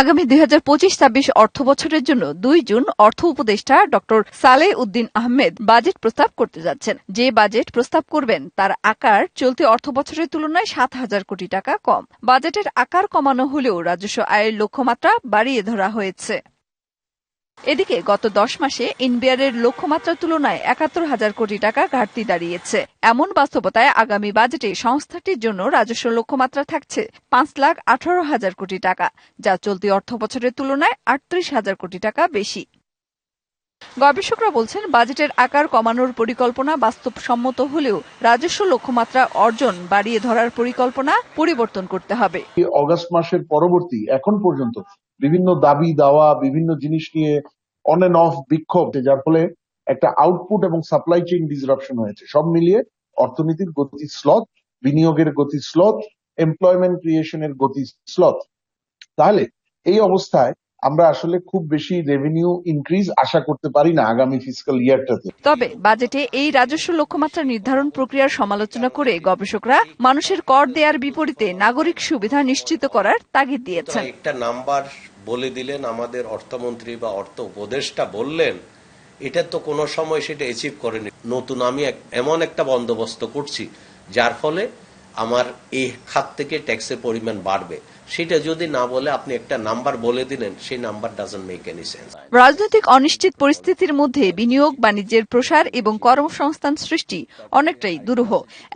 আগামী দুই হাজার পঁচিশ ছাব্বিশ অর্থ বছরের জন্য দুই জুন অর্থ উপদেষ্টা ডক্টর সালে উদ্দিন আহমেদ বাজেট প্রস্তাব করতে যাচ্ছেন। যে বাজেট প্রস্তাব করবেন, তার আকার চলতি অর্থ বছরের তুলনায় সাত হাজার কোটি টাকা কম। বাজেটের আকার কমানো হলেও রাজস্ব আয়ের লক্ষ্যমাত্রা বাড়িয়ে ধরা হয়েছে। এদিকে গত দশ মাসে ইনবিআরের লক্ষ্যমাত্রার তুলনায় একাত্তর হাজার কোটি টাকা ঘাটতি দাঁড়িয়েছে। এমন বাস্তবতায় আগামী বাজেটে সংস্থাটির জন্য রাজস্ব লক্ষ্যমাত্রা থাকছে পাঁচ লাখ আঠারো হাজার কোটি টাকা, যা চলতি অর্থ বছরের তুলনায় আটত্রিশ হাজার কোটি টাকা বেশি। গবেষকরা বলছেন, বাজেটের আকার কমানোর পরিকল্পনা বাস্তবসম্মত হলেও রাজস্ব লক্ষ্যমাত্রা অর্জন বাড়িয়ে ধরার পরিকল্পনা পরিবর্তন করতে হবে। অগস্ট মাসের পরবর্তী, এখন পর্যন্ত বিভিন্ন দাবি দাওয়া, বিভিন্ন জিনিস নিয়ে অন এন্ড অফ বিক্ষোভ যার ফলে একটা আউটপুট এবং সাপ্লাই চেইন ডিসরাপশন হয়েছে। সব মিলিয়ে অর্থনীতির গতি স্লথ বিনিয়োগের গতি স্লথ এমপ্লয়মেন্ট ক্রিয়েশনের গতি স্লথ তাহলে এই অবস্থায় আমরা আসলে খুব বেশি রেভিনিউ ইনক্রিজ আশা করতে পারি না আগামী ফিসকাল ইয়ারটাতে তবে বাজেটে এই রাজস্ব লক্ষ্যমাত্রা নির্ধারণ প্রক্রিয়ার সমালোচনা করে গবেষকরা মানুষের কর দেওয়ার বিপরীতে নাগরিক সুবিধা নিশ্চিত করার তাগিদ দিয়েছেন। একটা নাম্বার বলে দিলেন, আমাদের অর্থমন্ত্রী বা অর্থ উপদেষ্টা বললেন, এটা তো কোনো সময় সেটা অ্যাচিভ করেনি। নতুন আমি এমন একটা বন্দোবস্ত করছি, যার ফলে আমার এই খাত থেকে ট্যাক্সের পরিমাণ বাড়বে। সেটা যদি না বলে আপনি একটা নাম্বার বলে দিলেন সেই number doesn't make any sense রাজনৈতিক অনিশ্চিত পরিস্থিতির মধ্যে বিনিয়োগ বাণিজ্যের প্রসার এবং কর্মসংস্থান সৃষ্টি অনেকটাই দুরূহ।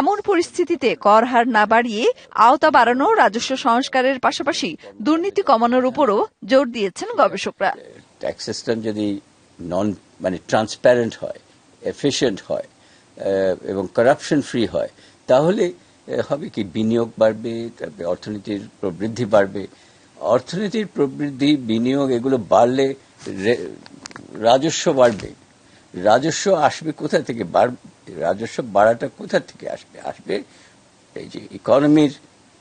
এমন পরিস্থিতিতে কর হার না বাড়িয়ে আওতা বাড়ানো রাজস্ব সংস্কারের পাশাপাশি দুর্নীতি কমানোর উপরও জোর দিয়েছেন গবেষকরা। ট্যাক্স সিস্টেম যদি নন মানে ট্রান্সপ্যারেন্ট হয় এফিশিয়েন্ট হয় এবং কারাপশন ফ্রি হয় তাহলে হবে কি বিনিয়োগ বাড়বে, তারপরে অর্থনীতির প্রবৃদ্ধি বাড়বে। অর্থনীতির প্রবৃদ্ধি, বিনিয়োগ এগুলো বাড়লে রাজস্ব বাড়বে। রাজস্ব আসবে কোথা থেকে? রাজস্ব বাড়াটা কোথা থেকে আসবে? আসবে এই যে ইকোনমির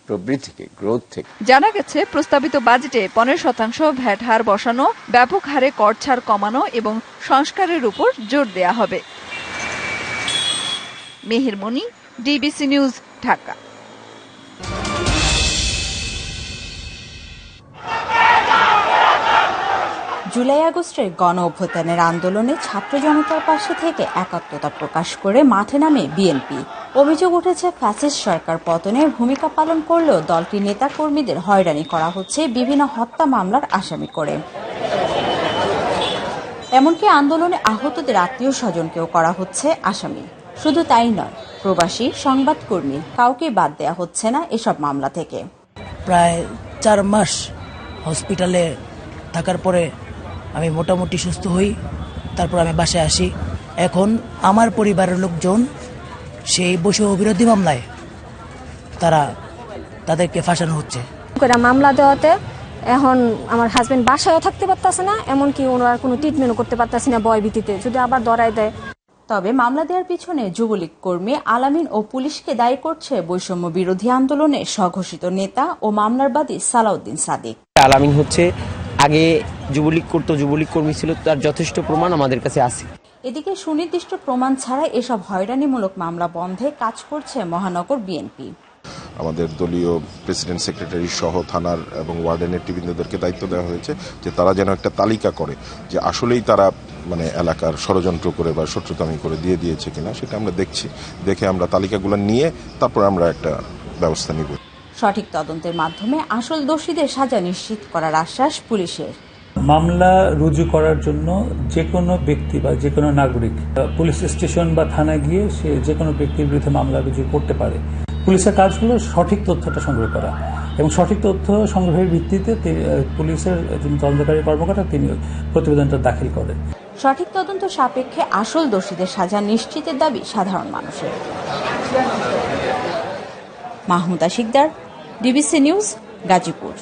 প্রবৃদ্ধি থেকে গ্রোথ থেকে। জানা গেছে, প্রস্তাবিত বাজেটে পনেরো শতাংশ ভ্যাট হার বসানো, ব্যাপক হারে কর ছাড় কমানো এবং সংস্কারের উপর জোর দেয়া হবে। Meher Mehermoni DBC news Dhaka. July আগস্টের গণ অভ্যুত্থানের আন্দোলনে ছাত্র জনতার পাশে থেকে একাত্মতা প্রকাশ করে মাঠে নামে বিএনপি। অভিযোগ উঠেছে, ফ্যাসিস্ট সরকার পতনে ভূমিকা পালন করলেও দলটির নেতাকর্মীদের হয়রানি করা হচ্ছে বিভিন্ন হত্যা মামলার আসামি করে। এমনকি আন্দোলনে আহতদের আত্মীয় স্বজনকেও করা হচ্ছে আসামি। শুধু তাই নয় প্রবাসী সংবাদকর্মী কাউকে বাদ দেয়া হচ্ছে না এসব মামলা থেকে। প্রায় চার মাস হসপিটালে থাকার পরে আমি মোটামুটি সুস্থ হই তারপর আমি বাসায় আসি। এখন আমার পরিবারের লোকজন সেই বৈষম্য বিরোধী মামলায় তারা তাদেরকে ফাঁসানো হচ্ছে। মামলা দেওয়াতে এখন আমার হাজবেন্ড বাসায়ও থাকতে পারতেছে না এমনকি ওনার কোনো ট্রিটমেন্টও করতে পারতেছে না বয় ভীতিতে যদি আবার ধরাই দেয় তবে মামলা দেওয়ার পিছনে যুবলীগ কর্মী আলামিন ও পুলিশকে দায়ী করছে বৈষম্য বিরোধী আন্দোলনে স্বঘোষিত নেতা ও মামলার বাদী সালাউদ্দিন সাদিক। আলামিন হচ্ছে আগে যুবলীগ করতো যুবলীগ কর্মী ছিল তার যথেষ্ট প্রমাণ আমাদের কাছে আছে। এদিকে সুনির্দিষ্ট প্রমাণ ছাড়া এসব হয়রানিমূলক মামলা বন্ধে কাজ করছে মহানগর বিএনপি। আমাদের দলীয় প্রেসিডেন্ট সেক্রেটারি সহ থানার এবং ওয়ার্ডেনের টিভিদেরকে দায়িত্ব দেওয়া হয়েছে যে তারা যেন একটা তালিকা করে যে আসলেই তারা মানে এলাকার ষড়যন্ত্র করে বা শত্রুতামি করে দিয়ে দিয়েছে কিনা সেটা আমরা দেখছি। দেখে আমরা তালিকাগুলো নিয়ে তারপর আমরা একটা ব্যবস্থা নিব। সঠিক তদন্তের মাধ্যমে আসল দোষীদের সাজা নিশ্চিত করার আশ্বাস পুলিশের। মামলা রুজু করার জন্য যে কোনো ব্যক্তি বা যে কোনো নাগরিক পুলিশ স্টেশন বা থানায় গিয়ে সে যে কোনো ব্যক্তির বিরুদ্ধে মামলা রুজু করতে পারে। পুলিশের কাজ হলো সঠিক তথ্যটা সংগ্রহ করা। এবং সঠিক তথ্য সংগ্রহের ভিত্তিতে পুলিশের যিনি তদন্তকারী কর্মকর্তা তিনি প্রতিবেদনটা দাখিল করেন। সঠিক তদন্ত সাপেক্ষে আসল দোষীদের সাজা নিশ্চিতের দাবি সাধারণ মানুষের। Mahmuda Sikder, DBC news, Gazipur.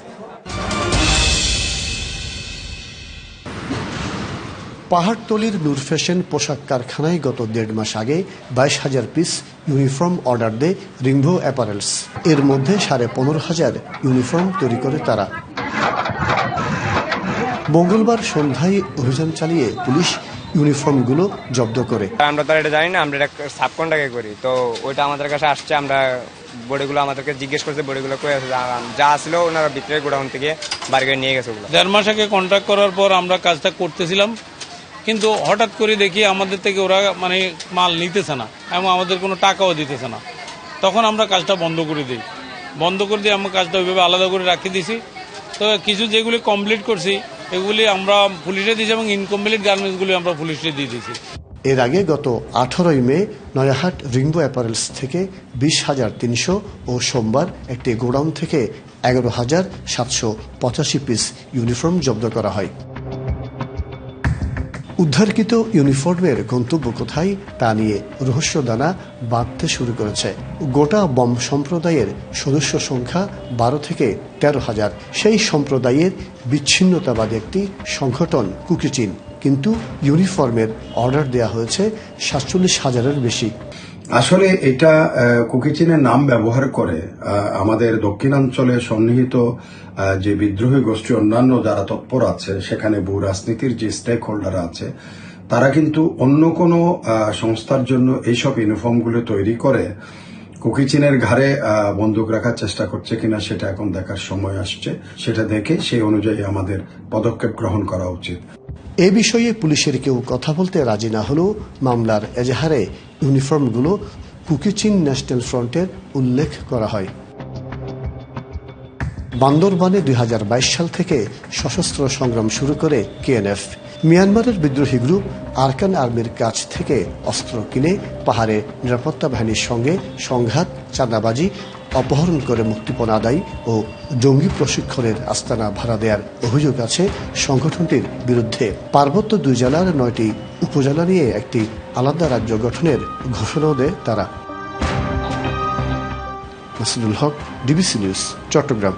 পাহাড়তলির Noor fashion পোশাক কারখানায় গত দেড় মাস আগে বাইশ হাজার পিস ইউনিফর্ম অর্ডার দেয় রিংভো অ্যাপারেলস। এর মধ্যে সাড়ে পনেরো হাজার ইউনিফর্ম তৈরি করে তারা। মঙ্গলবার সন্ধ্যায় অভিযান চালিয়ে পুলিশ ইউনিফর্মগুলো জব্দ করে। আমরা তো এটা জানি না আমরা এটা সাব কন্ট্রাক্টে করি। তো ওইটা আমাদের কাছে আসছে আমরা বডিগুলো আমাদেরকে জিজ্ঞেস করছে বডিগুলো কই আছে? যা- আসলো ওনারা ভিতরে গোডাউন থেকে বাড়ি নিয়ে গেছে ওগুলো। দেড় মাস আগে কন্ট্যাক্ট করার পর আমরা কাজটা করতেছিলাম। কিন্তু হঠাৎ করে দেখি আমাদের থেকে ওরা মানে মাল নিতেছে না এবং আমাদের কোনো টাকাও দিতেছে না। তখন আমরা কাজটা বন্ধ করে দিই। বন্ধ করে দিয়ে আমরা কাজটা ওইভাবে আলাদা করে রাখি দিছি। তো কিছু যেগুলি কমপ্লিট করছি, এগুলি আমরা পুলিশে দিয়েছি এবং ইনকমপ্লিট গার্মেন্টসগুলি আমরা পুলিশে দিয়ে দিয়েছি। এর আগে গত আঠারোই মে নয়াহাট রিংবো অ্যাপারেলস থেকে বিশ হাজার তিনশো ও সোমবার একটি গোডাউন থেকে এগারো হাজার সাতশো পঁচাশি পিস ইউনিফর্ম জব্দ করা হয়। উদ্ধারকৃত ইউনিফর্মের গন্তব্য কোথায় তা নিয়ে রহস্যদানা বাঁধতে শুরু করেছে। গোটা বম সম্প্রদায়ের সদস্য সংখ্যা বারো থেকে তেরো হাজার। সেই সম্প্রদায়ের বিচ্ছিন্নতাবাদ একটি সংগঠন, কুকিচিন। কিন্তু ইউনিফর্মের অর্ডার দেয়া হয়েছে সাতচল্লিশ হাজারের বেশি। আসলে এটা কুকিচিনের নাম ব্যবহার করে আমাদের দক্ষিণাঞ্চলে সন্নিহিত যে বিদ্রোহী গোষ্ঠী অন্যান্য যারা তৎপর আছে, সেখানে ভূ রাজনীতির যে স্টেক হোল্ডার আছে, তারা কিন্তু অন্য কোনো সংস্থার জন্য এইসব ইউনিফর্মগুলো তৈরি করে কুকিচিনের ঘাড়ে বন্দুক রাখার চেষ্টা করছে কিনা সেটা এখন দেখার সময় আসছে। সেটা দেখে সেই অনুযায়ী আমাদের পদক্ষেপ গ্রহণ করা উচিত। এ বিষয়ে পুলিশের কেউ কথা বলতে রাজি না হলেও মামলার এজাহারে ইউনিফর্মগুলো কুকিচিন ন্যাশনাল ফ্রন্টের উল্লেখ করা হয়। বান্দরবানে দুই হাজার বাইশ সাল থেকে সশস্ত্র সংগ্রাম শুরু করে কেএনএফ। মিয়ানমারের বিদ্রোহী গ্রুপ আরকান আর্মির কাছ থেকে অস্ত্র কিনে পাহাড়ে নিরাপত্তা বাহিনীর সঙ্গে সংঘাত, চাঁদাবাজি অপহরণ করে মুক্তিপণ আদায় ও জঙ্গি প্রশিক্ষণের আস্তানা ভাড়া দেওয়ার অভিযোগ আছে সংগঠনটির বিরুদ্ধে। পার্বত্য দুই জেলার নয়টি উপজেলা নিয়ে একটি আলাদা রাজ্য গঠনের ঘোষণাও দেয় তারা। Haque, DBC news, Chittagong.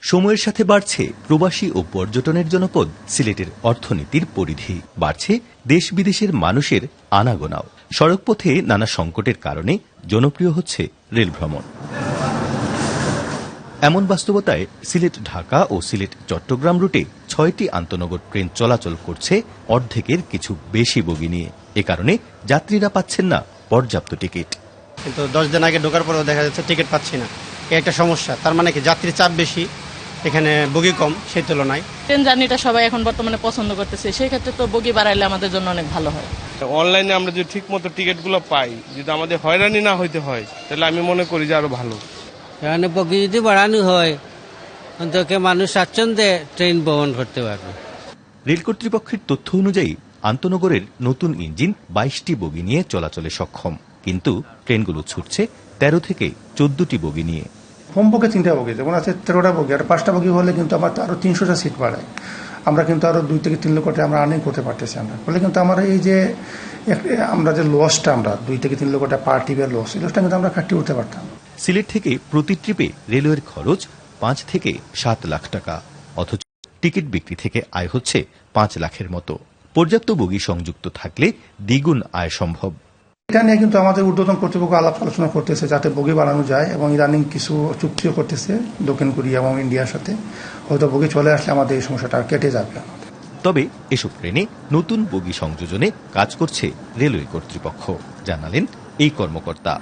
সময়ের সাথে বাড়ছে প্রবাসী ও পর্যটনের জনপদ, সিলেটের অর্থনীতির পরিধি বাড়ছে দেশ বিদেশের মানুষের আনাগোনাও। সড়কপথে নানা সংকটের কারণে জনপ্রিয় হচ্ছে রেল ভ্রমণ। এমন বাস্তবতায় সিলেট ঢাকা ও সিলেট চট্টগ্রাম রুটে ছয়টি আন্তনগর ট্রেন চলাচল করছে অর্ধেকের কিছু বেশি বগি নিয়ে। এ কারণে যাত্রীরা পাচ্ছেন না পর্যাপ্ত টিকিট। কিন্তু দশ দিন আগে ঢোকার পরেও দেখা যাচ্ছে টিকিট পাচ্ছি না। একটা সমস্যা। তার মানে কি? যাত্রীর চাপ বেশি। এখানে বগি কম সেই তুলনায়। ট্রেন জার্নিটা সবাই এখন বর্তমানে পছন্দ করতেছে সেই ক্ষেত্রে তো বগি বাড়াইলে আমাদের জন্য অনেক ভালো হয়। অনলাইনে আমরা যদি ঠিক মতো টিকিটগুলো পাই যদি আমাদের হয়রানি না হইতে হয় তাহলে আমি মনে করি যে আরও ভালো। এখানে বগি যদি বাড়ানো হয় অন্তত মানুষ স্বাচ্ছন্দ্যে ট্রেন বহন করতে পারবে। রেল কর্তৃপক্ষের তথ্য অনুযায়ী আন্তনগরের নতুন ইঞ্জিন বাইশটি বগি নিয়ে চলাচলে সক্ষম। কিন্তু ট্রেনগুলো ছুটছে তেরো থেকে চোদ্দটি বগি নিয়ে। কমপক্ষে তিনটা বগি, যেমন আছে তেরোটা বগি, আর পাঁচটা বগি হলে কিন্তু আমার আরও তিনশোটা সিট বাড়ায়। আমরা কিন্তু আরও দুই থেকে তিন লক্ষ আমরা আর্নিং করতে পারতেছি আমরা। ফলে কিন্তু আমার এই যে আমরা যে লসটা আমরা, দুই থেকে তিন লক্ষ টাকা পার টিপের লস এই লসটা কিন্তু আমরা কাটিয়ে উঠতে পারতাম। সিলেট থেকে প্রতি ট্রিপে রেলওয়ের খরচ পাঁচ থেকে সাত লাখ টাকা, অথচ টিকিট বিক্রি থেকে আয় হচ্ছে পাঁচ লাখের মতো। পর্যাপ্ত বগি সংযুক্ত থাকলে দ্বিগুণ আয় সম্ভব। এটা নিয়ে কিন্তু আমাদের ঊর্ধ্বতন কর্তৃপক্ষ আলাপ আলোচনা করতেছে যাতে বগি বাড়ানো যায় এবং ইদানিং কিছু চুক্তিও করতেছে দক্ষিণ কোরিয়া এবং ইন্ডিয়ার সাথে। হয়তো বগি চলে আসলে আমাদের এই সমস্যাটা কেটে যাবে। তবে এসব ট্রেনে নতুন বগি সংযোজনে কাজ করছে রেলওয়ে কর্তৃপক্ষ। জানালেন এই কর্মকর্তা।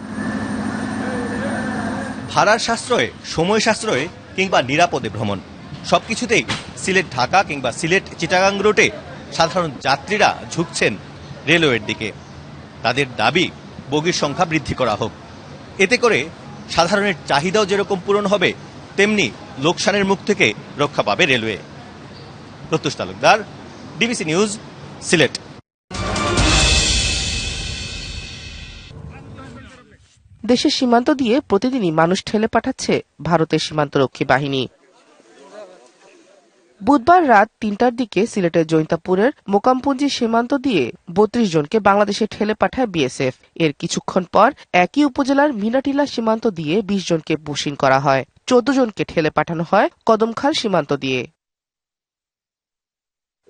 ভাড়ার সাশ্রয়ে, সময় সাশ্রয়ে কিংবা নিরাপদে ভ্রমণ। সবকিছুতেই সিলেট ঢাকা কিংবা সিলেট চিটাগাং রুটে সাধারণ যাত্রীরা ঝুঁকছেন রেলওয়ের দিকে। তাদের দাবি বগির সংখ্যা বৃদ্ধি করা হোক। এতে করে সাধারণের চাহিদাও যেরকম পূরণ হবে, তেমনি লোকসানের মুখ থেকে রক্ষা পাবে railway. Pratyush Talukdar DBC news, Sylhet. দেশের সীমান্ত দিয়ে প্রতিদিনই মানুষ ঠেলে পাঠাচ্ছে ভারতের সীমান্তরক্ষী বাহিনী। বুধবার রাত তিনটার দিকে সিলেটের জৈন্তাপুরের মোকামপুঞ্জি সীমান্ত দিয়ে বত্রিশ জনকে বাংলাদেশে ঠেলে পাঠায় বিএসএফ। এর কিছুক্ষণ পর একই উপজেলার মিনাটিলা সীমান্ত দিয়ে বিশ জনকে বুশিং করা হয়। চোদ্দ জনকে ঠেলে পাঠানো হয় কদমখাল সীমান্ত দিয়ে।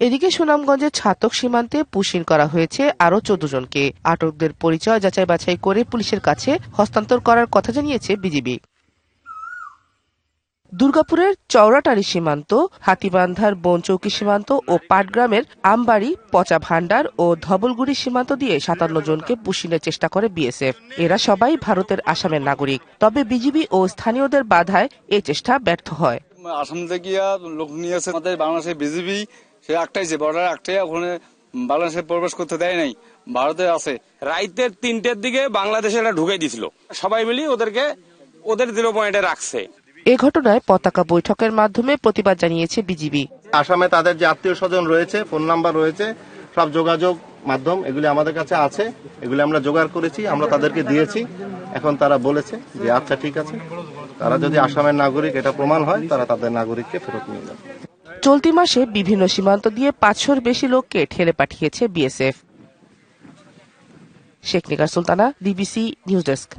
এদিকে সুনামগঞ্জের ছাতক সীমান্তে পুশিন করা হয়েছে আরও চোদ্দ জনকে। আটকদের পরিচয় যাচাই বাছাই করে পুলিশের কাছে হস্তান্তর করার কথা জানিয়েছে বিজিবি। দুর্গাপুরের চৌরাটারি সীমান্ত হাতিবান্ধার বনচৌকি সীমান্ত ও পাটগ্রামের আমবাড়ি পচা ভান্ডার ও ধবলগুড়ি সীমান্ত দিয়ে সাতান্ন জনকে পুশিনের চেষ্টা করে বিএসএফ। এরা সবাই ভারতের আসামের নাগরিক। তবে বিজিবি ও স্থানীয়দের বাধায় এই চেষ্টা ব্যর্থ হয়। আসাম থেকে লোক নিয়ে আসে। আমাদের বাংলাদেশের বিজেপি সে একটাই যে বর্ডার একটাই ওখানে বাংলাদেশে প্রবেশ করতে দেয় নাই ভারতে আছে। রাইতের তিনটের দিকে বাংলাদেশে এটা ঢুকে দিছিল। সবাই মিলি ওদেরকে ওদের জিরো পয়েন্টে রাখছে। এ ঘটনায় পতাকা বৈঠকের মাধ্যমে প্রতিবাদ জানিয়েছে বিজিবি। আসামে তাদের যে আত্মীয় স্বজন রয়েছে ফোন নাম্বার রয়েছে সব যোগাযোগ মাধ্যম এগুলি আমাদের কাছে আছে এগুলি আমরা জোগাড় করেছি আমরা তাদেরকে দিয়েছি। এখন তারা বলেছে যে আচ্ছা ঠিক আছে। তারা যদি আসামের নাগরিক এটা প্রমাণ হয় তারা তাদের নাগরিককে ফেরত নিয়ে যাবে। চলতি মাসে বিভিন্ন সীমান্ত দিয়ে পাঁচশোর বেশি লোককে ঠেলে পাঠিয়েছে BSF. Sheikh Nigar Sultana DBC news desk.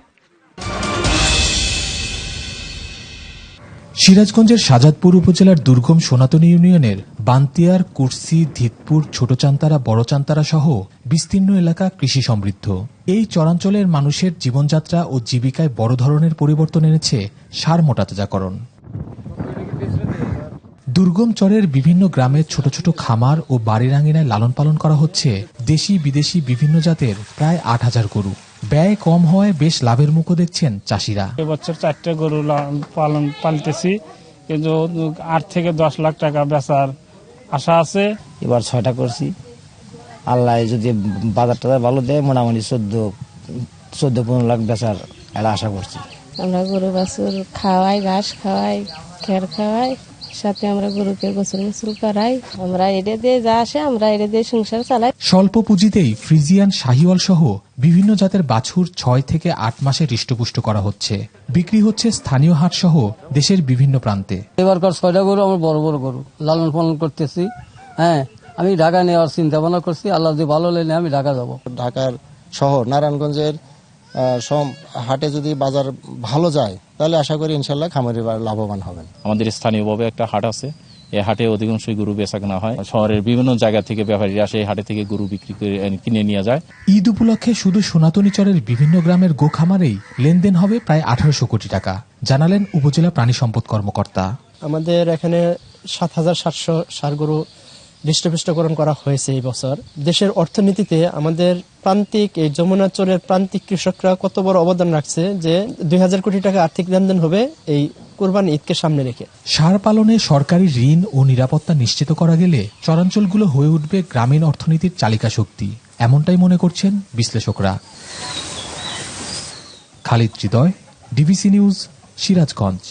সিরাজগঞ্জের সাজাদপুর উপজেলার দুর্গম সনাতনী ইউনিয়নের বান্তিয়ার, কুর্সি, ধিতপুর ছোট চান্তারা বড় চান্তারা সহ বিস্তীর্ণ এলাকা কৃষি সমৃদ্ধ। এই চরাঞ্চলের মানুষের জীবনযাত্রা ও জীবিকায় বড় ধরনের পরিবর্তন এনেছে সার মোটাতাজাকরণ দুর্গম চরের বিভিন্ন গ্রামের ছোট ছোট খামার ও বাড়ির আঙিনায় লালন পালন করা হচ্ছে দেশি বিদেশি বিভিন্ন জাতের প্রায় আট হাজার গরু। ব্যয় কম হওয়ায় বেশ লাভের মুখও দেখছেন চাষিরা। এবছর চারটে গরু লালন পালন পালতেছি কিন্তু আট থেকে দশ লাখ টাকা বেচার আশা আছে। এবার ছয়টা করছি। আল্লাহ যদি বাজার টাজার ভালো দেয় মোটামুটি চোদ্দ চোদ্দ পনেরো লাখ বেচার একটা আশা করছি। আমরা গরু বাছুর খাওয়াই ঘাস খাওয়াই খের খাওয়াই। সাথে আমরা গরুকে গোসল গোসল করাই আমরা এটা দিয়ে যা আসে আমরা এটা দিয়ে সংসার চালাই। স্বল্প পুঁজিতেই ফ্রিজিয়ান শাহিওয়াল সহ বিভিন্ন জাতের বাছুর ছয় থেকে আট মাসে হৃষ্টপুষ্ট করা হচ্ছে। বিক্রি হচ্ছে স্থানীয় হাট সহ দেশের বিভিন্ন প্রান্তে। এবারকার ছয়টা গরু আমার বড় বড় গরু। লালন পালন করতেছি হ্যাঁ। আমি ঢাকা নেওয়ার চিন্তা ভাবনা করছি আল্লাহ যদি ভালো লেনে আমি ঢাকা যাব। ঢাকার শহর নারায়ণগঞ্জের সব হাটে যদি বাজার ভালো যায় তাহলে আশা করি ইনশাল্লাহ খামারি লাভবান হবেন। আমাদের স্থানীয়ভাবে একটা হাট আছে। এই হাটে অধিকাংশই গরু বেচা কেনা হয়। শহরের বিভিন্ন জায়গা থেকে ব্যাপারীরা আসে এই হাটে থেকে গরু বিক্রি করে কিনে নিয়ে যায়। ঈদ উপলক্ষে শুধু সনাতনী চরের বিভিন্ন গ্রামের গোখামারেই লেনদেন হবে প্রায় আঠারোশো কোটি টাকা। জানালেন উপজেলা প্রাণী সম্পদ কর্মকর্তা। আমাদের এখানে সাত হাজার সাতশো সার গরু হৃষ্টপুষ্টকরণ করা হয়েছে এই বছর। দেশের অর্থনীতিতে আমাদের প্রান্তিক এই যমুনাচরের প্রান্তিক কৃষকরা কত বড় অবদান রাখছে যে দুই হাজার কোটি টাকা আর্থিক লেনদেন হবে এই কোরবানি ঈদকে সামনে রেখে। সার পালনে সরকারি ঋণ ও নিরাপত্তা নিশ্চিত করা গেলে চরাঞ্চলগুলো হয়ে উঠবে গ্রামীণ অর্থনীতির চালিকা শক্তি, এমনটাই মনে করছেন বিশ্লেষকরা। Khalid Hridoy, DBC news, Sirajganj.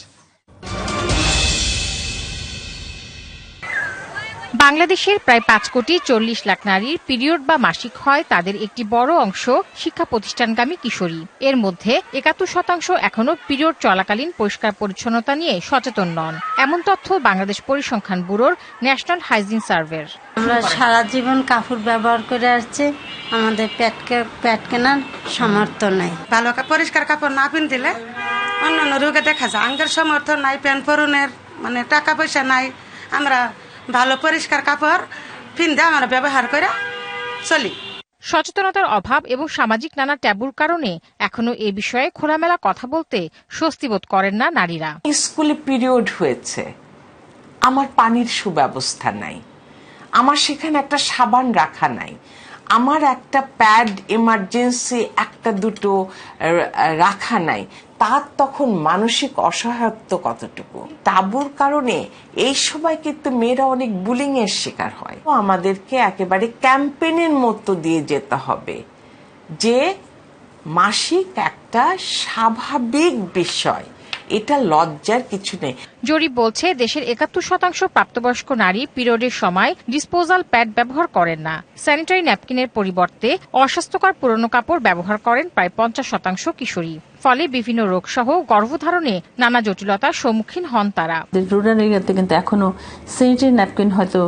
বাংলাদেশের প্রায় পাঁচ কোটি চল্লিশ লাখ নারীর পিরিয়ড বা মাসিক হয় তাদের একটি বড় অংশ শিক্ষা প্রতিষ্ঠানগামী কিশোরী। এর মধ্যে একাত্তর শতাংশ এখনও পিরিয়ড চলাকালীন পরিষ্কার পরিচ্ছন্নতা নিয়ে সচেতন নন। এমন তথ্য বাংলাদেশ পরিসংখ্যান ব্যুরোর ন্যাশনাল হাইজিন সার্ভের। আমরা সারা জীবন কাপড় ব্যবহার করে আসছি। আমাদের পেটকে প্যাট কেনার সামর্থ্য নাই। ভালো পরিষ্কার কাপড় না পিন দিলে অন্যান্য রোগে দেখা যায়। আঙ্গের সামর্থ্য নাই প্যান্ট পরনের মানে টাকা পয়সা নাই। আমরা ভালো পরিষ্কার কাপড় পিনতে আমরা ব্যবহার করে চলি। সচেতনতার অভাব এবং সামাজিক নানা ট্যাবুর কারণে এখনও এ বিষয়ে খোলামেলা কথা বলতে স্বস্তিবোধ করেন না নারীরা। স্কুলে পিরিয়ড হয়েছে। আমার পানির সুব্যবস্থা নাই। আমার সেখানে একটা সাবান রাখা নাই। আমার একটা প্যাড এমার্জেন্সি একটা দুটো রাখা নাই। তার তখন মানসিক অসহায়ত্ব কতটুকু? তাবুর কারণে এই সময় কিন্তু মেয়েরা অনেক বুলিং এর শিকার হয়। আমাদেরকে একেবারে ক্যাম্পেনের মতো দিয়ে যেতে হবে যে মাসিক একটা স্বাভাবিক বিষয়, এটা লজ্জার কিছু নেই। জরিপ বলছে, দেশের একাত্তর শতাংশ প্রাপ্তবয়স্ক নারী পিরিয়ডের সময় ডিসপোজাল প্যাড ব্যবহার করেন না। স্যানিটারি ন্যাপকিনের পরিবর্তে অস্বাস্থ্যকর পুরনো কাপড় ব্যবহার করেন প্রায় পঞ্চাশ শতাংশ কিশোরী। ফলে বিভিন্ন রোগ সহ গর্ভধারণে নানা জটিলতার সম্মুখীন হন তারা। রুরাল এরিয়াতে কিন্তু এখনও স্যানিটারি ন্যাপকিন হয়তো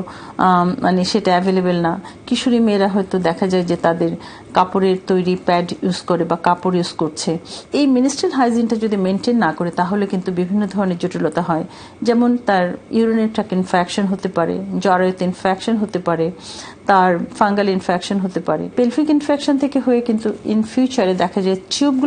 মানে সেটা অ্যাভেলেবেল না। কিশোরী মেয়েরা হয়তো দেখা যায় যে তাদের কাপড়ের তৈরি প্যাড ইউজ করে বা কাপড় ইউজ করছে। এই মিনিস্ট্রিয়াল হাইজিনটা যদি মেনটেন না করে, তাহলে কিন্তু বিভিন্ন ধরনের জটিলতা হয়। যেমন তার ইউরিনের ট্রাক ইনফেকশন হতে পারে জরায়ুত ইনফেকশন হতে পারে, তার ফাঙ্গাল ইনফেকশন হতে পারে। পেলফিক ইনফেকশন থেকে হয়ে কিন্তু ইন ফিউচারে দেখা যায় টিউবগুলো